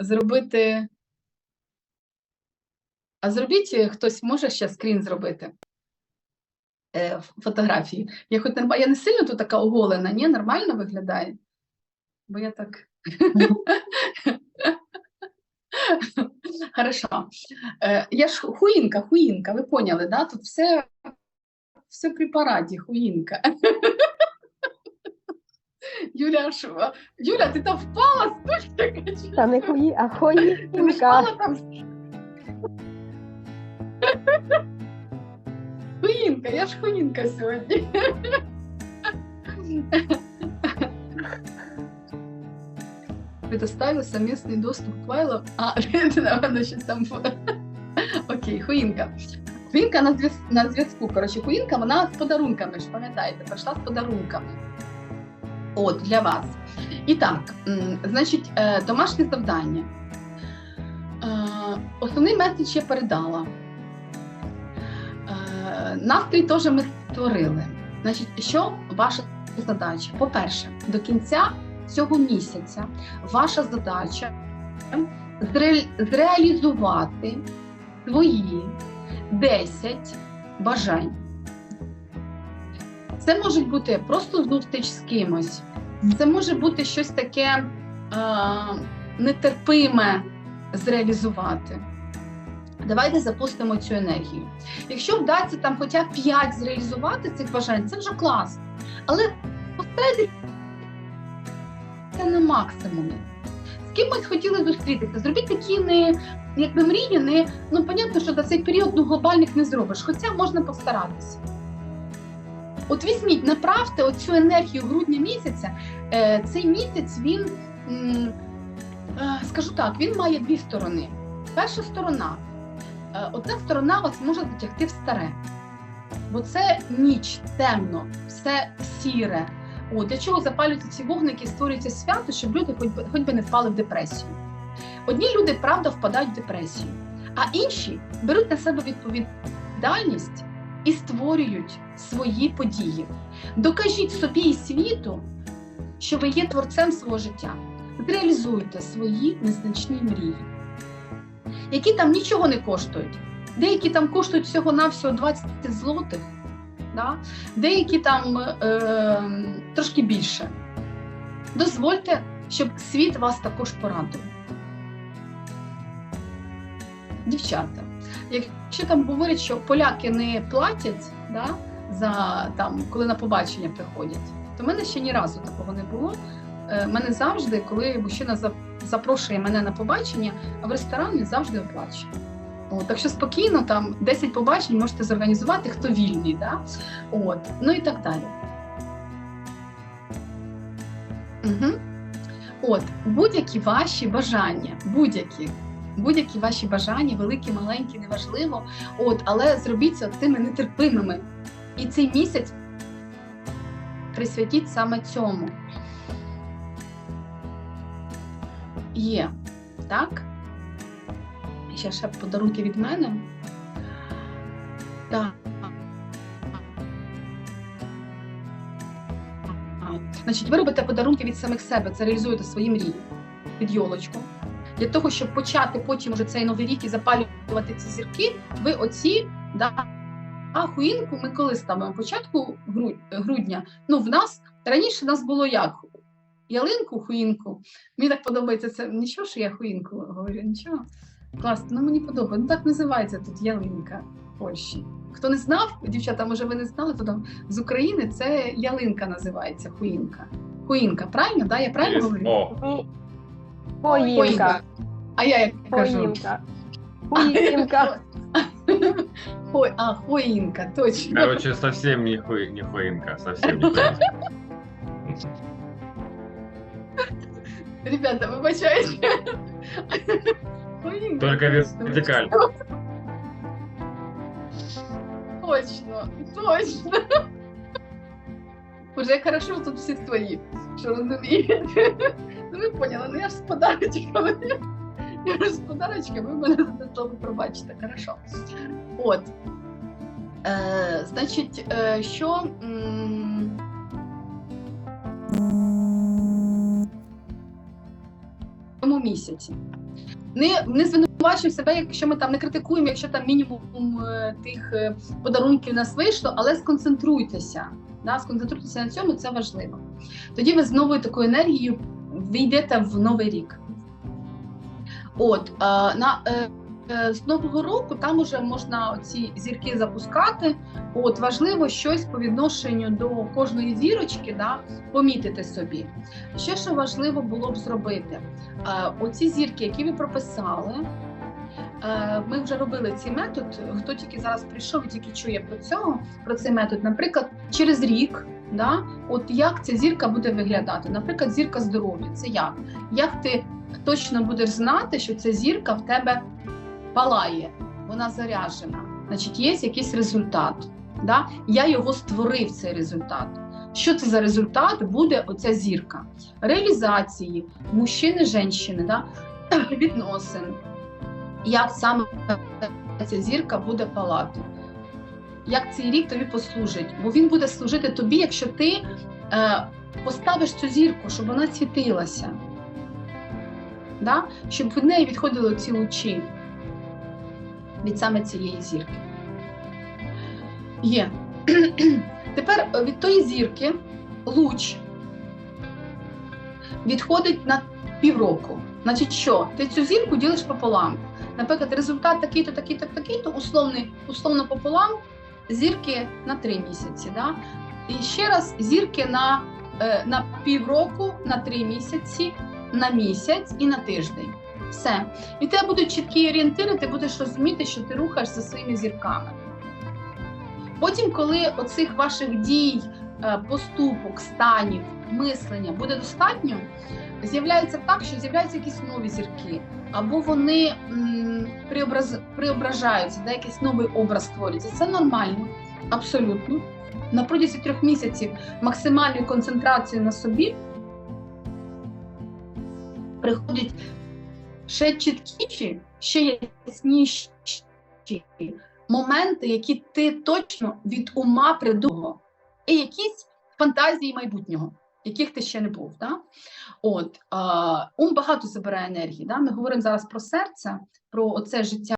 зробити. А зробіть е, хтось може ще скрін зробити е, фотографії. Я хоч норма- я не сильно тут така оголена, ні, нормально виглядає. Бо я так. Хорошо. Е, я ж хуїнка, хуїнка, ви поняли, да? Тут все, все в препараті, хуїнка. Юля, що? Юля, ти там впала з точки? Та не хуї, а Ти не впала там? Хуїнка, я ж хуїнка сьогодні. Предоставил совместный доступ к файлам. А, наверное, там. Окей, хуїнка. Хуїнка на, зв'яз... на зв'язку. Коротше, хуїнка, вона з подарунками ж, пам'ятаєте, прийшла з подарунками. От, для вас. І так, значить, е, домашнє завдання. Е, Основний меседж я передала. Е, Настрій теж ми створили. Значить, що ваша задача? По-перше, до кінця цього місяця ваша задача зре- зреалізувати свої 10 бажань. Це може бути просто зустріч з кимось, це може бути щось таке е, нетерпиме зреалізувати. Давайте запустимо цю енергію. Якщо вдасться там хоча б 5 зреалізувати цих бажань, це вже клас. Але постарайтеся на максимумі. З кимось хотіли зустрітися. Зробіть такі не якби мрії, не ну понятно, що за цей період ну, глобальних не зробиш, хоча можна постаратися. От візьміть, направте оцю енергію грудня місяця. Е, цей місяць він, е, скажу так, він має дві сторони. Перша сторона. Е, одна сторона вас може затягти в старе, бо це ніч, темно, все сіре. О, для чого запалюються ці вогники, і створюється свято, щоб люди хоч би, хоч би не впали в депресію. Одні люди, правда, впадають в депресію, а інші беруть на себе відповідальність і створюють свої події. Докажіть собі і світу, що ви є творцем свого життя. Зреалізуйте свої незначні мрії, які там нічого не коштують. Деякі там коштують всього-навсього 20 злотих, да? деякі там е, трошки більше. Дозвольте, щоб світ вас також порадував. Дівчата, якщо там говорять, що поляки не платять да, за там, коли на побачення приходять, то в мене ще ні разу такого не було. Е, мене завжди, коли мужчина запрошує мене на побачення, а в ресторан він завжди оплачує. От, так що спокійно там 10 побачень можете зорганізувати, хто вільний, да? От, ну і так далі. Угу. От, будь-які ваші бажання, будь-які, будь-які ваші бажання, великі, маленькі, неважливо. От, але зробіть це цими нетерпимими. І цей місяць присвятіть саме цьому. Є, так? Ще ще подарунки від мене. Так. Значить, ви робите подарунки від самих себе, це реалізуєте свої мрії під йолочку. Для того, щоб почати потім уже цей новий рік і запалювати ці зірки, ви оці да, а хуїнку ми коли ставимо? Початку грудня. Ну, в нас раніше нас було як? Ялинку, хуїнку. Мені так подобається це. Нічого, що я хуїнку говорю, нічого. Класно, ну мені подобається. Ну так називається тут ялинка в Польщі. Хто не знав, дівчата, може ви не знали, то там з України це ялинка називається хуїнка. Хуїнка, правильно? Да? Я правильно говорю? О, Хоїнка. А я як кажу? Хоїнка. Хуїнка. Хой, а, хоїнка, точно. короче, совсем не, хуй, не хуинка, совсем не хуинка. Ребята, вибачайте. Хуїнка. Только вертикаль. Точно, точно. Уже як хорошо, тут всі свої, що розумієте. Ну ви поняли, ну я ж з подарочками. Я ж з подарочками, ви мене за слово пробачите, хорошо. От. Е, значить, е, що. м, цьому місяці. Не, не звинувачуй себе, якщо ми там не критикуємо, якщо там мінімум е, тих е, подарунків у нас вийшло, але сконцентруйтеся. Да, сконцентруйтеся на цьому, це важливо. Тоді ви з новою такою енергією війдете в новий рік. От е, на е, е, з нового року там уже можна ці зірки запускати. От важливо щось по відношенню до кожної зірочки, да, помітити собі. Ще що важливо було б зробити, оці зірки, які ви прописали. Ми вже робили цей метод. Хто тільки зараз прийшов і тільки чує про цього, про цей метод, наприклад, через рік, да, от як ця зірка буде виглядати. Наприклад, зірка здоров'я. Це як? Як ти точно будеш знати, що ця зірка в тебе палає, вона заряджена, значить, є якийсь результат. Да? Я його створив, цей результат. Що це за результат буде оця зірка? Реалізації мужчини, жінки, да? відносин. Як саме ця зірка буде палати? Як цей рік тобі послужить? Бо він буде служити тобі, якщо ти е, поставиш цю зірку, щоб вона світилася, да? щоб від неї відходили ці лучі від саме цієї зірки. Є. Тепер е, від тої зірки луч відходить на півроку. Значить, що? Ти цю зірку ділиш пополам. Наприклад, результат такий-то, такий-то, такий-то, условний, условно пополам, зірки на три місяці. Да? І ще раз зірки на, е, на півроку, на три місяці, на місяць і на тиждень. Все. І тебе будуть чіткі орієнтири, ти будеш розуміти, що ти рухаєшся своїми зірками. Потім, коли оцих ваших дій, поступок, станів, мислення буде достатньо, з'являється так, що з'являються якісь нові зірки, або вони преобраз, преображаються, да, якийсь новий образ створюється. Це нормально, абсолютно. На протязі трьох місяців максимальної концентрації на собі приходять ще чіткіші, ще ясніші моменти, які ти точно від ума придумав, і якісь фантазії майбутнього, яких ти ще не був. Да? От, а, ум багато забирає енергії. Да? Ми говоримо зараз про серце, про оце життя.